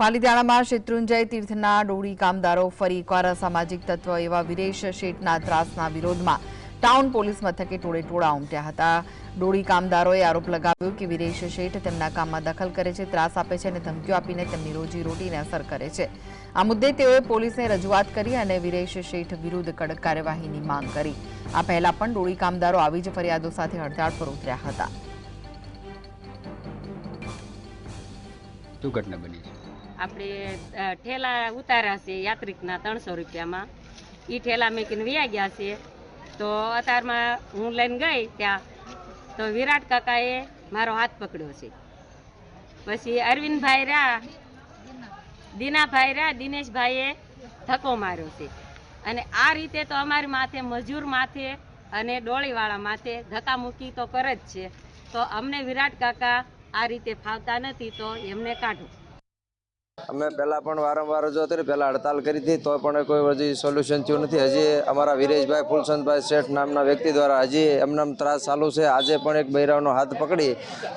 પાલીતાણામાં શેત્રુંજય તીર્થના ડોળી કામદારો ફરી એકવાર અસામાજિક તત્વ એવા વિરેશ શેઠના ત્રાસના વિરોધમાં ટાઉન પોલીસ મથકે ટોળે ટોળા ઉમટ્યા હતા. ડોળી કામદારોએ આરોપ લગાવ્યો કે વિરેશ શેઠ તેમના કામમાં દખલ કરે છે, ત્રાસ આપે છે અને ધમકીઓ આપીને તેમની રોજી રોટીને અસર કરે છે. આ મુદ્દે તેઓએ પોલીસને રજૂઆત કરી અને વિરેશ શેઠ વિરુદ્ધ કડક કાર્યવાહીની માંગ કરી. આ પહેલા પણ ડોળી કામદારો આવી જ ફરિયાદો સાથે હડતાળ પર ઉતર્યા હતા. શું બની છે. આપણે ઠેલા ઉતાર્યા છે યાત્રિકના ત્રણસો રૂપિયામાં. એ ઠેલા મેકીને વ્યા ગયા છે. તો અત્યારમાં હું લઈને ગઈ ત્યાં, તો વિરાટ કાકાએ મારો હાથ પકડ્યો છે. પછી અરવિંદભાઈ રહ્યા, દીનાભાઈ રહ્યા, દિનેશભાઈએ ધક્કો માર્યો છે. અને આ રીતે તો અમારી માથે, મજૂર માથે અને ડોળીવાળા માથે ધક્કા મૂકી તો કરે જ છે. તો અમને વિરાટ કાકા આ રીતે ફાવતા નથી, તો એમને કાઢો. અમે પહેલાં પણ વારંવાર રજૂ હતી પહેલાં હડતાલ કરી હતી, તો પણ કોઈ હજી સોલ્યુશન થયું નથી. હજી અમારા વિરેશભાઈ ફૂલચંદભાઈ શેઠ નામના વ્યક્તિ દ્વારા હજી એમના ત્રાસ ચાલુ છે. આજે પણ એક બૈરાવનો હાથ પકડી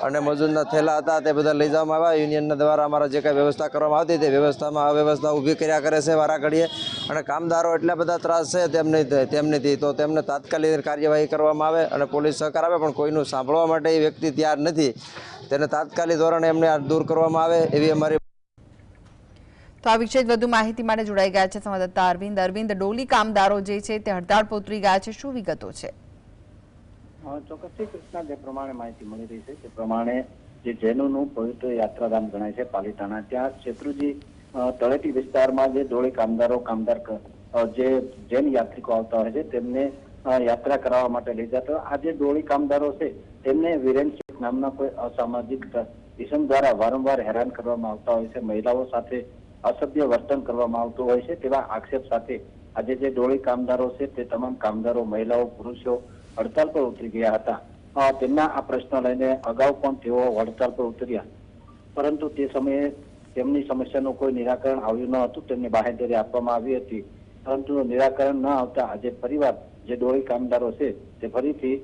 અને મજૂરના થેલા હતા, તે બધા લઈ જવામાં આવ્યા. યુનિયનના દ્વારા અમારા જે કાંઈ વ્યવસ્થા કરવામાં આવતી તે વ્યવસ્થામાં અવ્યવસ્થા ઊભી કર્યા કરે છે વારા ઘડીએ અને કામદારો એટલા બધા ત્રાસ છે તેમની તેમનીથી તો તેમને તાત્કાલિક કાર્યવાહી કરવામાં આવે અને પોલીસ સહકાર આવે પણ કોઈનું સાંભળવા માટે એ વ્યક્તિ તૈયાર નથી. તેને તાત્કાલિક ધોરણે એમને દૂર કરવામાં આવે, એવી અમારી તો આ વિશે વધુ માહિતી માટે જોડાઈ ગયા છે સંવાદદાતા અરવિંદ. અરવિંદ, ડોલી કામદારો જે છે તે હડતાળ પોતરી ગયા છે. શું વિગતો છે? ચોક્કસથી કૃષ્ણા, જે પ્રમાણે માહિતી મળી રહી છે, તે પ્રમાણે જે જૈનોનું પવિત્ર યાત્રાધામ ગણાય છે પાલીતાણા. ત્યાં શેત્રુજી તળેટી વિસ્તારમાં જે ડોળી કામદારો કામદાર જે જૈન યાત્રિકો આવતા હોય છે, તેમને યાત્રા કરાવવા માટે લઈ જતા આ જે ડોળી કામદારો છે, તેમને વિરેન શેખ નામના કોઈ અસામાજિક ઇસમ દ્વારા વારંવાર હેરાન કરવામાં આવતા હોય છે. મહિલાઓ સાથે અસભ્ય વર્તન કરવામાં આવતું હોય છે. તેવા આક્ષેપ સાથે આજે જે ડોળી કામદારો છે, તે તમામ કામદારો, મહિલાઓ, પુરુષો હડતાલ પર ઉતરી ગયા હતા. તેમના આ પ્રશ્ન લઈને અગાઉ પણ તેઓ હડતાલ પર ઉતર્યા. પરંતુ તે સમયે તેમની સમસ્યાનું કોઈ નિરાકરણ આવ્યું ન હતું. તેમને બાહેંધરી આપવામાં આવી હતી. પરંતુ નિરાકરણ ન આવતા આજે ફરીવાર જે ડોળી કામદારો છે, તે ફરીથી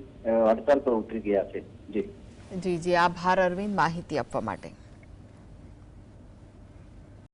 હડતાલ પર ઉતરી ગયા છે. જી. જી જી. આભાર, અરવિંદ. માહિતી આપવા માટે.